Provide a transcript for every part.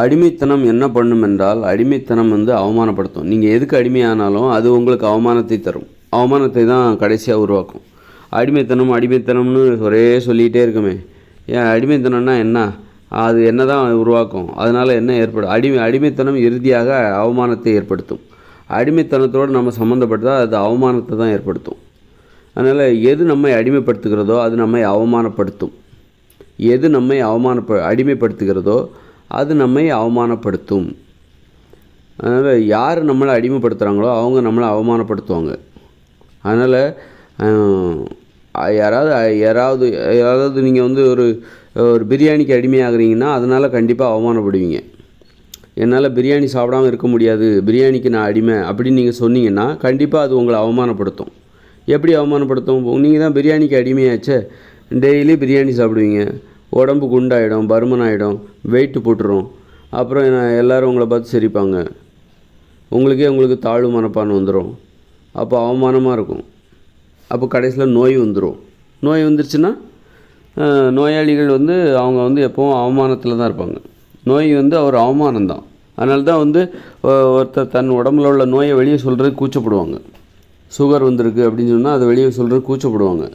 அடிமைத்தனம் என்ன பண்ணும் என்றால் அடிமைத்தனம் வந்து அவமானப்படுத்தும். நீங்கள் எதுக்கு அடிமையானாலும் அது உங்களுக்கு அவமானத்தை தரும். அவமானத்தை தான் கடைசியாக உருவாக்கும். அடிமைத்தனம் அடிமைத்தனம்னு ஒரே சொல்லிகிட்டே இருக்குமே. ஏன் அடிமைத்தனம்னா என்ன? அது என்ன தான் உருவாக்கும். அதனால் என்ன ஏற்படும்? அடிமை அடிமைத்தனம் இறுதியாக அவமானத்தை ஏற்படுத்தும். அடிமைத்தனத்தோடு நம்ம சம்மந்தப்பட்டால் அது அவமானத்தை தான் ஏற்படுத்தும். அதனால் எது நம்மை அடிமைப்படுத்துகிறதோ அது நம்மை அவமானப்படுத்தும். எது நம்மை அவமானப்ப அடிமைப்படுத்துகிறதோ அது நம்மை அவமானப்படுத்தும். அதனால் யார் நம்மளை அடிமைப்படுத்துகிறாங்களோ அவங்க நம்மளை அவமானப்படுத்துவாங்க. அதனால் யாராவது யாராவது யாராவது நீங்கள் வந்து ஒரு ஒரு பிரியாணிக்கு அடிமையாகிறீங்கன்னா அதனால் கண்டிப்பாக அவமானப்படுவீங்க. என்னால் பிரியாணி சாப்பிடாம இருக்க முடியாது பிரியாணிக்கு நான் அடிமை அப்படின்னு நீங்கள் சொன்னீங்கன்னா கண்டிப்பாக அது உங்களை அவமானப்படுத்தும். எப்படி அவமானப்படுத்தும்? நீங்கள் தான் பிரியாணிக்கு அடிமையாச்சே டெய்லி பிரியாணி சாப்பிடுவீங்க. உடம்பு குண்டாயிடும் பருமன் ஆகிடும் வெயிட்டு போட்டுரும். அப்புறம் எல்லோரும் உங்களை பார்த்து சிரிப்பாங்க. உங்களுக்கே உங்களுக்கு தாழ்வு மனப்பான் வந்துடும் அப்போ அவமானமாக இருக்கும். அப்போ கடைசியில் நோய் வந்துடும் நோய் வந்துருச்சுன்னா நோயாளிகள் வந்து அவங்க வந்து எப்போவும் அவமானத்தில் தான் இருப்பாங்க. நோய் வந்து அவர் அவமானம் தான் அதனால தான் வந்து ஒருத்தர் தன் உடம்புல உள்ள நோயை வெளியே சொல்கிறது கூச்சப்படுவாங்க. சுகர் வந்திருக்கு அப்படின்னு சொன்னால் அதை வெளியே சொல்கிறது கூச்சப்படுவாங்க.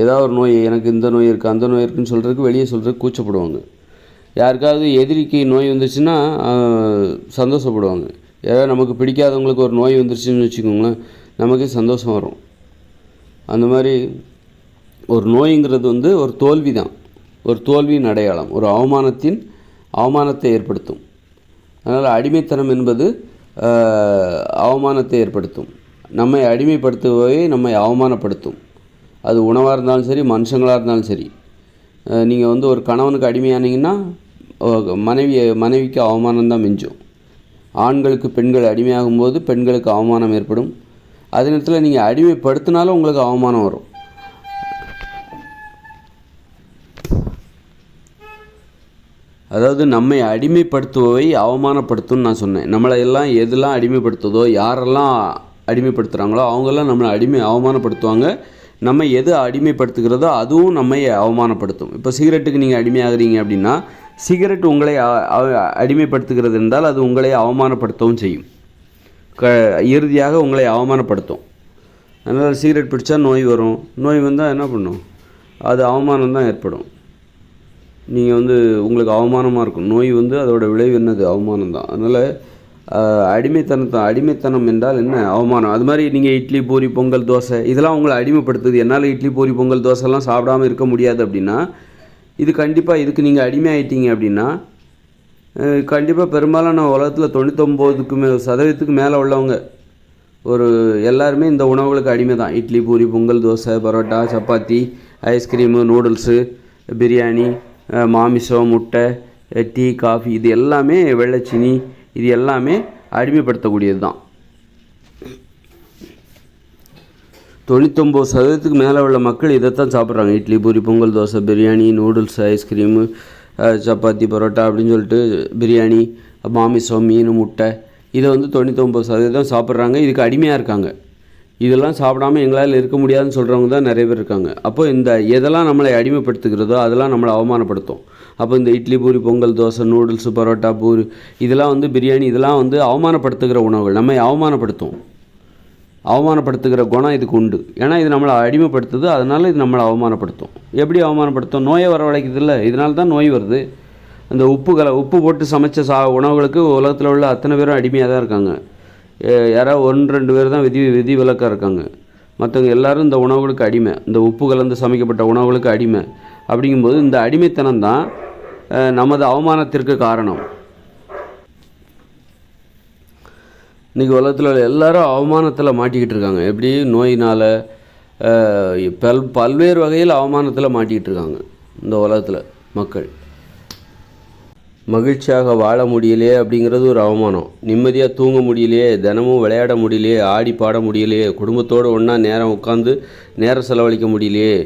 ஏதாவது ஒரு நோய் எனக்கு இந்த நோய் இருக்குது அந்த நோய் இருக்குன்னு சொல்கிறதுக்கு வெளியே சொல்கிறதுக்கு கூச்சப்படுவாங்க. யாருக்காவது எதிரிக்கு நோய் வந்துருச்சுன்னா சந்தோஷப்படுவாங்க. ஏதாவது நமக்கு பிடிக்காதவங்களுக்கு ஒரு நோய் வந்துருச்சுன்னு வச்சுக்கோங்களேன் நமக்கே சந்தோஷம் வரும். அந்த மாதிரி ஒரு நோய்ங்கிறது வந்து ஒரு தோல்வி தான் ஒரு தோல்வியின் அடையாளம் ஒரு அவமானத்தின் அவமானத்தை ஏற்படுத்தும். அதனால் அடிமைத்தனம் என்பது அவமானத்தை ஏற்படுத்தும். நம்மை அடிமைப்படுத்துவதை நம்மை அவமானப்படுத்தும். அது உணவாக இருந்தாலும் சரி மனுஷங்களாக இருந்தாலும் சரி. நீங்கள் வந்து ஒரு கணவனுக்கு அடிமையானீங்கன்னா மனைவி மனைவிக்கு அவமானம் தான் மிஞ்சும். ஆண்களுக்கு பெண்கள் அடிமையாகும்போது பெண்களுக்கு அவமானம் ஏற்படும். அதே நேரத்தில் நீங்கள் அடிமைப்படுத்தினாலும் உங்களுக்கு அவமானம் வரும். அதாவது நம்மை அடிமைப்படுத்துபவை அவமானப்படுத்தும்னு நான் சொன்னேன். நம்மளை எல்லாம் எதெல்லாம் அடிமைப்படுத்துதோ யாரெல்லாம் அடிமைப்படுத்துகிறாங்களோ அவங்கெல்லாம் நம்மளை அடிமை அவமானப்படுத்துவாங்க. நம்ம எது அடிமைப்படுத்துகிறதோ அதுவும் நம்மை அவமானப்படுத்தும். இப்போ சிகரெட்டுக்கு நீங்கள் அடிமையாகிறீங்க அப்படின்னா சிகரெட் உங்களை அடிமைப்படுத்துகிறது என்றால் அது உங்களை அவமானப்படுத்தவும் செய்யும். க இறுதியாக உங்களை அவமானப்படுத்தும். அதனால் சிகரெட் பிடிச்சா நோய் வரும். நோய் வந்தால் என்ன பண்ணும்? அது அவமானம் தான் ஏற்படும். நீங்கள் வந்து உங்களுக்கு அவமானமாக இருக்கும். நோய் வந்து அதோட விளைவு என்னது? அவமானம் தான். அதனால் அடிமைத்தனத்தை அடிமைத்தனம் என்றால் என்ன? அவமானம். அது மாதிரி நீங்கள் இட்லி பூரி பொங்கல் தோசை இதெல்லாம் உங்களை அடிமைப்படுத்துது. என்னால் இட்லி பூரி பொங்கல் தோசைலாம் சாப்பிடாம இருக்க முடியாது அப்படின்னா இது கண்டிப்பாக இதுக்கு நீங்கள் அடிமையாயிட்டீங்க அப்படின்னா கண்டிப்பாக பெரும்பாலான உலகத்தில் தொண்ணூத்தொம்போதுக்கு மே சதவீதத்துக்கு மேலே உள்ளவங்க ஒரு எல்லாருமே இந்த உணவுகளுக்கு அடிமை தான் idli puri pongal dosa parotta chapati ice cream noodles biryani மாமிசம் முட்டை டீ காஃபி இது எல்லாமே வெள்ளைச்சினி இது எல்லாமே அடிமைப்படுத்தக்கூடியது தான் தொண்ணூத்தொம்பது சதவீதத்துக்கு மேலே உள்ள மக்கள் இதைத்தான் சாப்பிட்றாங்க. Idli puri pongal dosa biryani noodles ice cream chapati parotta அப்படின்னு சொல்லிட்டு பிரியாணி மாமிசம் மீன் முட்டை இதை வந்து தொண்ணூத்தொம்பது சதவீதம் சாப்பிட்றாங்க. இதுக்கு அடிமையாக இருக்காங்க. இதெல்லாம் சாப்பிடாம எங்களால் இருக்க முடியாதுன்னு சொல்கிறவங்க தான் நிறைய பேர் இருக்காங்க. அப்போது இந்த எதெல்லாம் நம்மளை அடிமைப்படுத்துகிறதோ அதெல்லாம் நம்மளை அவமானப்படுத்தும். அப்போ இந்த இட்லி பூரி பொங்கல் தோசை நூடுல்ஸ் பரோட்டா பூரி இதெல்லாம் வந்து பிரியாணி இதெல்லாம் வந்து அவமானப்படுத்துகிற உணவுகள். நம்மை அவமானப்படுத்தும் அவமானப்படுத்துகிற குணம் இதுக்கு உண்டு. ஏன்னா இது நம்மளை அடிமைப்படுத்துது அதனால் இது நம்மளை அவமானப்படுத்தும். எப்படி அவமானப்படுத்தும்? நோயை வரவழைக்குது இல்லை இதனால தான் நோய் வருது. அந்த உப்பு கல உப்பு போட்டு சமைச்ச சா உணவுகளுக்கு உலகத்தில் உள்ள அத்தனை பேரும் அடிமையாக தான் இருக்காங்க யாராவது ஒன்று ரெண்டு பேர் தான் விதி விதி விலக்காக இருக்காங்க. மற்றவங்க எல்லாரும் இந்த உணவுகளுக்கு அடிமை. இந்த உப்பு கலந்து சமைக்கப்பட்ட உணவுகளுக்கு அடிமை. அப்படிங்கும்போது இந்த அடிமைத்தனம் தான் நமது அவமானத்திற்கு காரணம். இன்றைக்கி உலகத்தில் உள்ள எல்லாரும் அவமானத்தில் மாட்டிக்கிட்டு இருக்காங்க. எப்படி? நோயினால் பல் பல்வேறு வகையில் அவமானத்தில் மாட்டிக்கிட்டு இருக்காங்க இந்த உலகத்தில் மக்கள். மகிழ்ச்சியாக வாழ முடியலையே அப்படிங்கிறது ஒரு அவமானம். நிம்மதியாக தூங்க முடியலையே தினமும் விளையாட முடியலையே ஆடி பாட முடியலையே குடும்பத்தோடு ஒன்றா நேரம் உட்காந்து நேரம் செலவழிக்க முடியலையே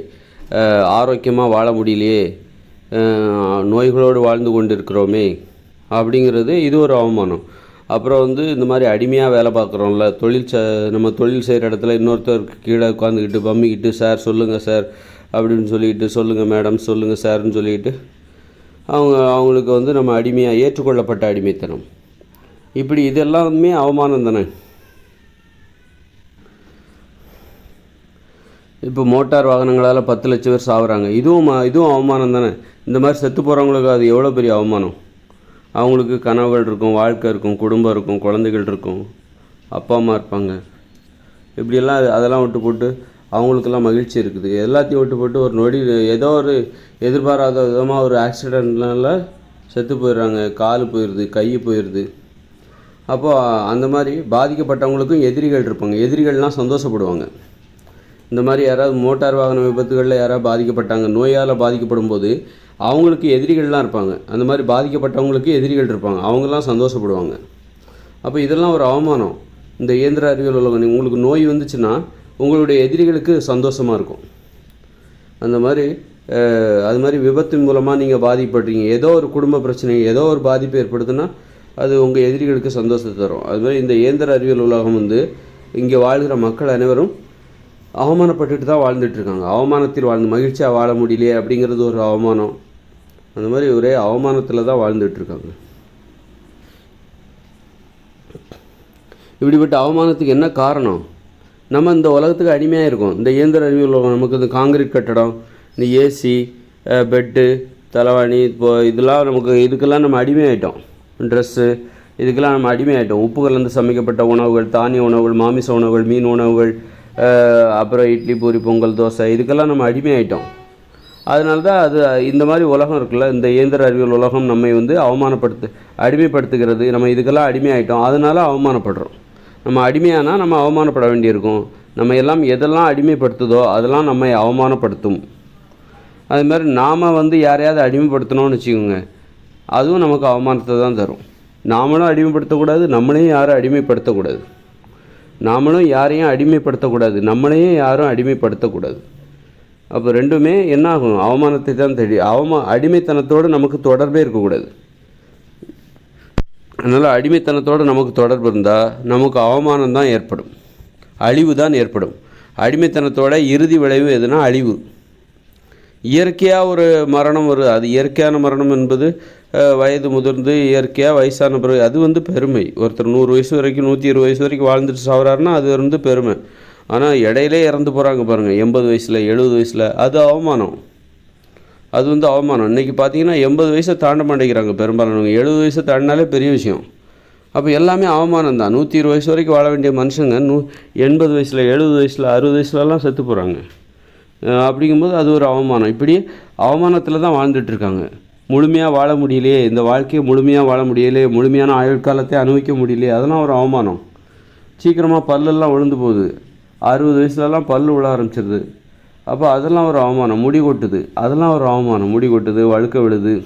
ஆரோக்கியமாக வாழ முடியலையே நோய்களோடு வாழ்ந்து கொண்டு இருக்கிறோமே அப்படிங்கிறது இது ஒரு அவமானம். அப்புறம் வந்து இந்த மாதிரி அடிமையாக வேலை பார்க்குறோம்ல தொழில் ச நம்ம தொழில் செய்கிற இடத்துல இன்னொருத்தருக்கு கீழே உட்காந்துக்கிட்டு பம்மிக்கிட்டு சார் சொல்லுங்கள் சார் அப்படின்னு சொல்லிக்கிட்டு சொல்லுங்கள் மேடம் சொல்லுங்கள் சார்னு சொல்லிக்கிட்டு அவங்க அவங்களுக்கு வந்து நம்ம அடிமையாக ஏற்றுக்கொள்ளப்பட்ட அடிமைத்தனம். இப்படி இதெல்லாமே அவமானம் தானே? இப்போ மோட்டார் வாகனங்களால் பத்து லட்சம் பேர் சாகுறாங்க இதுவும் இதுவும் அவமானம் தானே? இந்த மாதிரி செத்து போகிறவங்களுக்கு அது எவ்வளோ பெரிய அவமானம்? அவங்களுக்கு கனவுகள் இருக்கும் வாழ்க்கை இருக்கும் குடும்பம் இருக்கும் குழந்தைகள் இருக்கும். அப்பா அம்மா இருப்பாங்க. இப்படியெல்லாம் அதெல்லாம் விட்டு போட்டு அவங்களுக்கெல்லாம் மகிழ்ச்சி இருக்குது. எல்லாத்தையும் விட்டு போட்டு ஒரு நொடி ஏதோ ஒரு எதிர்பாராத விதமாக ஒரு ஆக்சிடெண்ட்னால செத்து போயிடுறாங்க. கால் போயிடுது கை போயிடுது அப்போது அந்த மாதிரி பாதிக்கப்பட்டவங்களுக்கும் எதிரிகள் இருப்பாங்க. எதிரிகள்லாம் சந்தோஷப்படுவாங்க. இந்த மாதிரி யாராவது மோட்டார் வாகன விபத்துகளில் யாராவது பாதிக்கப்பட்டாங்க நோயால் பாதிக்கப்படும் போது அவங்களுக்கு எதிரிகள்லாம் இருப்பாங்க. அந்த மாதிரி பாதிக்கப்பட்டவங்களுக்கு எதிரிகள் இருப்பாங்க. அவங்கெல்லாம் சந்தோஷப்படுவாங்க. அப்போ இதெல்லாம் ஒரு அவமானம். இந்த இயந்திர அறிவியல் உலகம். உங்களுக்கு நோய் வந்துச்சுன்னா உங்களுடைய எதிரிகளுக்கு சந்தோஷமாக இருக்கும். அந்த மாதிரி அது மாதிரி விபத்தின் மூலமாக நீங்கள் பாதிப்படுறீங்க. ஏதோ ஒரு குடும்ப பிரச்சனை ஏதோ ஒரு பாதிப்பு ஏற்படுதுன்னா அது உங்கள் எதிரிகளுக்கு சந்தோஷத்தை தரும். அது மாதிரி இந்த இயந்திர அறிவியல் உலகம் வந்து இங்கே வாழ்கிற மக்கள் அனைவரும் அவமானப்பட்டுட்டு தான் வாழ்ந்துட்டுருக்காங்க அவமானத்தில் வாழ்ந்து மகிழ்ச்சியாக வாழ முடியலையே அப்படிங்கிறது ஒரு அவமானம். அந்த மாதிரி ஒரே அவமானத்தில் தான் வாழ்ந்துட்டுருக்காங்க இப்படிப்பட்ட அவமானத்துக்கு என்ன காரணம்? நம்ம இந்த உலகத்துக்கு அடிமையாக இருக்கோம் இந்த இயந்திர அறிவியல் உலகம் நமக்கு இந்த காங்கிரீட் கட்டடம் இந்த ஏசி பெட்டு தலைவாணி இப்போ இதெல்லாம் நமக்கு இதுக்கெல்லாம் நம்ம அடிமையாயிட்டோம். ட்ரெஸ்ஸு இதுக்கெல்லாம் நம்ம அடிமையாயிட்டோம். உப்புகள்லேருந்து சமைக்கப்பட்ட உணவுகள் தானிய உணவுகள் மாமிச உணவுகள் மீன் உணவுகள் அப்புறம் இட்லி பூரி பொங்கல் தோசை இதுக்கெல்லாம் நம்ம அடிமையாயிட்டோம். அதனால தான் அது இந்த மாதிரி உலகம் இருக்குல்ல இந்த இயந்திர அறிவியல் உலகம் நம்மை வந்து அவமானப்படுத்து அடிமைப்படுத்துகிறது. நம்ம இதுக்கெல்லாம் அடிமையாயிட்டோம். அதனால அவமானப்படுறோம். நம்ம அடிமையானால் நம்ம அவமானப்பட வேண்டியிருக்கும். நம்ம எல்லாம் எதெல்லாம் அடிமைப்படுத்துதோ அதெல்லாம் நம்மை அவமானப்படுத்தும். அது மாதிரி நாம் வந்து யாரையாவது அடிமைப்படுத்தணும்னு வச்சுக்கோங்க. அதுவும் நமக்கு அவமானத்தை தான் தரும். நாமளும் அடிமைப்படுத்தக்கூடாது நம்மளையும் யாரும் அடிமைப்படுத்தக்கூடாது. நாமளும் யாரையும் அடிமைப்படுத்தக்கூடாது நம்மளையும் யாரும் அடிமைப்படுத்தக்கூடாது. அப்போ ரெண்டுமே என்ன ஆகும் அவமானத்தை தான் தெரியும் அவமா அடிமைத்தனத்தோடு நமக்கு தொடர்பே இருக்கக்கூடாது. அதனால் அடிமைத்தனத்தோடு நமக்கு தொடர்பு இருந்தால் நமக்கு அவமானம் தான் ஏற்படும். அழிவு தான் ஏற்படும். அடிமைத்தனத்தோட இறுதி விளைவு எதுனா அழிவு. இயற்கையாக ஒரு மரணம் வருது. அது இயற்கையான மரணம் என்பது வயது முதிர்ந்து இயற்கையாக வயசான பிறகு அது வந்து பெருமை. ஒருத்தர் நூறு வயசு வரைக்கும் நூற்றி இருபது வயசு வரைக்கும் வாழ்ந்துட்டு சாகுறாருன்னா அது வந்து பெருமை. ஆனால் இடையிலே இறந்து போகிறாங்க பாருங்கள் எண்பது வயசில் எழுபது வயசில் அது அவமானம். அது வந்து அவமானம். இன்றைக்கி பார்த்தீங்கன்னா எண்பது வயசை தாண்ட மாட்டேங்கிறாங்க பெரும்பாலானவங்க எழுபது வயசை தாண்டினாலே பெரிய விஷயம். அப்போ எல்லாமே அவமானம் தான். நூற்றி இருபது வயசு வரைக்கும் வாழ வேண்டிய மனுஷங்க நூ எண்பது வயசில் எழுபது வயசில் அறுபது வயசுலலாம் செத்து போகிறாங்க அப்படிங்கும்போது அது ஒரு அவமானம். இப்படி அவமானத்தில் தான் வாழ்ந்துட்டுருக்காங்க முழுமையாக வாழ முடியலையே. இந்த வாழ்க்கையை முழுமையாக வாழ முடியலையே. முழுமையான ஆயுட்காலத்தை அனுபவிக்க முடியலையே. அதெல்லாம் ஒரு அவமானம். சீக்கிரமாக பல்லெல்லாம் விழுந்து போகுது. அறுபது வயசுலலாம் பல்லு விழ ஆரம்பிச்சிருது. அப்போ அதெல்லாம் ஒரு அவமானம். முடி கொட்டுது. அதெல்லாம் ஒரு அவமானம். முடி கொட்டுது வழுக்க விழுது.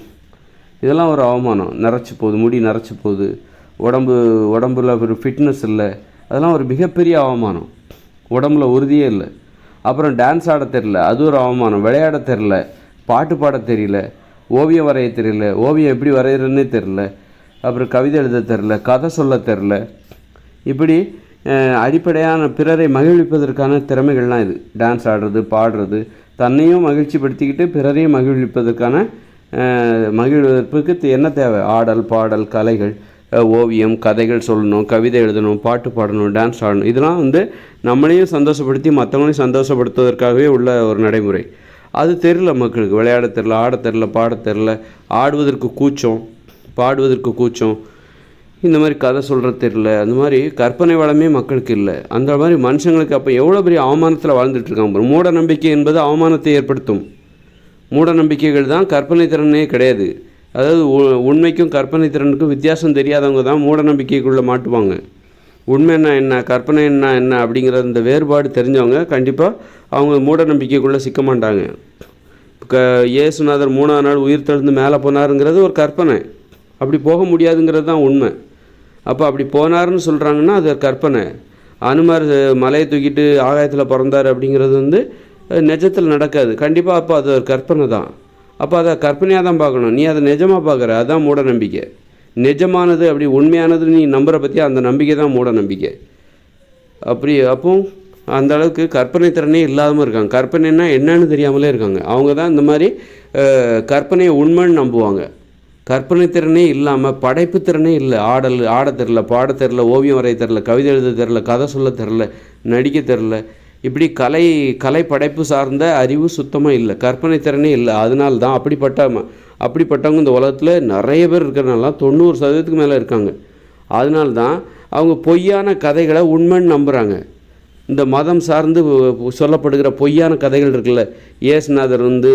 இதெல்லாம் ஒரு அவமானம். நிறச்சி போகுது. முடி நரைச்சி போகுது. உடம்பு உடம்புல ஒரு ஃபிட்னஸ் இல்லை. அதெல்லாம் ஒரு மிகப்பெரிய அவமானம். உடம்புல உறுதியே இல்லை. அப்புறம் டான்ஸ் ஆட தெரில அது ஒரு அவமானம். விளையாட தெரில பாட்டு பாட தெரியல. ஓவியம் வரைய தெரியல. ஓவியம் எப்படி வரைகிறதுன்னே தெரில அப்புறம் கவிதை எழுத தெரில கதை சொல்ல தெரில இப்படி அடிப்படையான பிறரை மகிழ்விப்பதற்கான திறமைகள்லாம் இது. டான்ஸ் ஆடுறது பாடுறது தன்னையும் மகிழ்ச்சிப்படுத்திக்கிட்டு பிறரையும் மகிழ்விப்பதற்கான மகிழ்வதற்கு என்ன தேவை? ஆடல் பாடல் கலைகள் ஓவியம் கதைகள் சொல்லணும் கவிதை எழுதணும் பாட்டு பாடணும் டான்ஸ் ஆடணும். இதெல்லாம் வந்து நம்மளையும் சந்தோஷப்படுத்தி மற்றவங்களையும் சந்தோஷப்படுத்துவதற்காகவே உள்ள ஒரு நடைமுறை. அது தெரில மக்களுக்கு விளையாட தெரில ஆட தெரில பாட தெரில ஆடுவதற்கு கூச்சம் பாடுவதற்கு கூச்சம் இந்த மாதிரி கதை சொல்கிறது தெரில அந்த மாதிரி கற்பனை வளமே மக்களுக்கு இல்லை. அந்த மாதிரி மனுஷங்களுக்கு அப்போ எவ்வளோ பெரிய அவமானத்தில் வாழ்ந்துட்டு இருக்காங்க மூட நம்பிக்கை என்பது அவமானத்தை ஏற்படுத்தும். மூட நம்பிக்கைகள் தான் கற்பனை திறனே கிடையாது. அதாவது உ- உண்மைக்கும் கற்பனை திறனுக்கும் வித்தியாசம் தெரியாதவங்க தான் மூட நம்பிக்கைக்குள்ளே மாட்டுவாங்க. உண்மை என்ன என்ன கற்பனை என்ன என்ன அப்படிங்கிற அந்த வேறுபாடு தெரிஞ்சவங்க கண்டிப்பாக அவங்க மூட நம்பிக்கைக்குள்ளே சிக்க மாட்டாங்க. க இயேசுநாதர் மூணாவது நாள் உயிர் தெழுந்து மேலே போனாருங்கிறது ஒரு கற்பனை. அப்படி போக முடியாதுங்கிறது தான் உண்மை. அப்போ அப்படி போனாருன்னு சொல்கிறாங்கன்னா அது ஒரு கற்பனை. அனுமார் மலையை தூக்கிட்டு ஆகாயத்தில் பிறந்தார் அப்படிங்கிறது வந்து நிஜத்தில் நடக்காது. கண்டிப்பாக அப்போ அது ஒரு கற்பனை தான். அப்போ அதை கற்பனையாக தான் பார்க்கணும். நீ அதை நிஜமாக பார்க்குற அதுதான் மூட நம்பிக்கை. நிஜமானது அப்படி உண்மையானது நீ நம்புற பற்றி அந்த நம்பிக்கை தான் மூட நம்பிக்கை. அப்படி அப்போ அந்த அளவுக்கு கற்பனை திறனே இல்லாமல் இருக்காங்க. கற்பனைன்னா என்னன்னு தெரியாமலே இருக்காங்க. அவங்க தான் இந்த மாதிரி கற்பனையை உண்மைன்னு நம்புவாங்க. கற்பனை திறனே இல்லாமல் படைப்பு திறனே இல்லை. ஆடல் ஆட தெரில பாட தெரில ஓவியம் வரைய தெரில கவிதை எழுத தெரில கதை சொல்ல தெரில நடிக்க தெரில. இப்படி கலை கலை படைப்பு சார்ந்த அறிவு சுத்தமாக இல்லை. கற்பனை திறனே இல்லை. அதனால தான் அப்படிப்பட்ட அப்படிப்பட்டவங்க இந்த உலகத்தில் நிறைய பேர் இருக்கிறனால தொண்ணூறு சதவீதத்துக்கு மேலே இருக்காங்க. அதனால தான் அவங்க பொய்யான கதைகளை உண்மைன்னு நம்புகிறாங்க இந்த மதம் சார்ந்து சொல்லப்படுகிற பொய்யான கதைகள் இருக்குல்ல. இயேசுநாதர் வந்து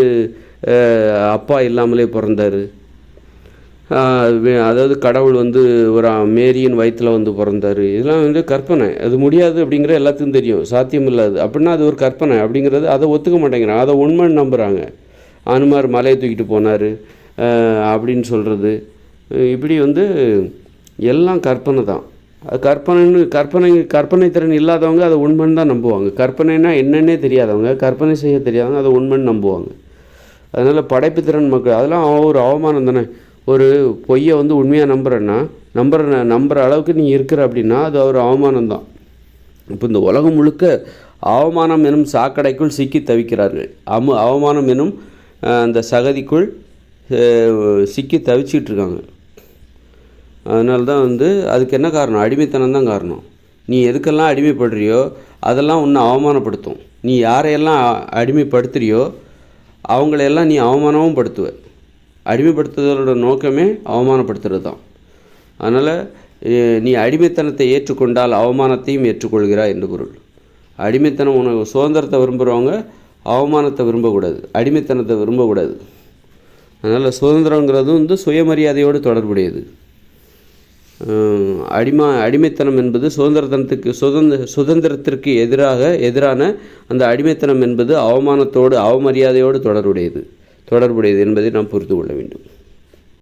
அப்பா இல்லாமலே பிறந்தார். அதாவது கடவுள் வந்து ஒரு மேரியின் வயிற்றில் வந்து பிறந்தார். இதெல்லாம் வந்து கற்பனை. அது முடியாது அப்படிங்கிற எல்லாத்துக்கும் தெரியும். சாத்தியம் இல்லாது. அப்படின்னா அது ஒரு கற்பனை அப்படிங்கிறது அதை ஒத்துக்க மாட்டேங்கிறாங்க. அதை உண்மைன்னு நம்புகிறாங்க அனுமார் மலையை தூக்கிட்டு போனார். அப்படின்னு சொல்கிறது இப்படி வந்து எல்லாம் கற்பனை தான். அது கற்பனைன்னு கற்பனை கற்பனை திறன் இல்லாதவங்க அதை உண்மைன்னு தான் நம்புவாங்க. கற்பனைனா என்னன்னே தெரியாதவங்க. கற்பனை செய்ய தெரியாதவங்க அதை உண்மைன்னு நம்புவாங்க. அதனால் படைப்பு திறன் மக்கள் அதெல்லாம் ஒரு அவமானம் தானே. ஒரு பொய்யை வந்து உண்மையாக நம்புகிறேன்னா நம்புற நம்புகிற அளவுக்கு நீ இருக்கிற அப்படின்னா அது ஒரு அவமானம் தான் இப்போ இந்த உலகம் முழுக்க அவமானம் எனும் சாக்கடைக்குள் சிக்கி தவிக்கிறார்கள். அமு அவமானம் எனும் அந்த சகதிக்குள் சிக்கி தவிச்சிக்கிட்டு இருக்காங்க அதனால தான் வந்து அதுக்கு என்ன காரணம்? அடிமைத்தனம் தான் காரணம். நீ எதுக்கெல்லாம் அடிமைப்படுறியோ அதெல்லாம் உன்னை அவமானப்படுத்தும். நீ யாரையெல்லாம் அடிமைப்படுத்துறியோ அவங்களையெல்லாம் நீ அவமானமும் படுத்துவ. அடிமைப்படுத்துதலோட நோக்கமே அவமானப்படுத்துறது தான் அதனால் நீ அடிமைத்தனத்தை ஏற்றுக்கொண்டால் அவமானத்தையும் ஏற்றுக்கொள்கிறாய் என்று பொருள். அடிமைத்தனம் உனக்கு சுதந்திரத்தை விரும்புகிறவங்க அவமானத்தை விரும்பக்கூடாது அடிமைத்தனத்தை விரும்பக்கூடாது. அதனால் சுதந்திரங்கிறது வந்து சுயமரியாதையோடு தொடர்புடையது. அடிமா அடிமைத்தனம் என்பது சுதந்திரத்தனத்துக்கு சுதந்திர சுதந்திரத்திற்கு எதிராக எதிரான அந்த அடிமைத்தனம் என்பது அவமானத்தோடு அவமரியாதையோடு தொடர்புடையது. தொடர்புடையது என்பதை நாம் புரிந்து கொள்ள வேண்டும்.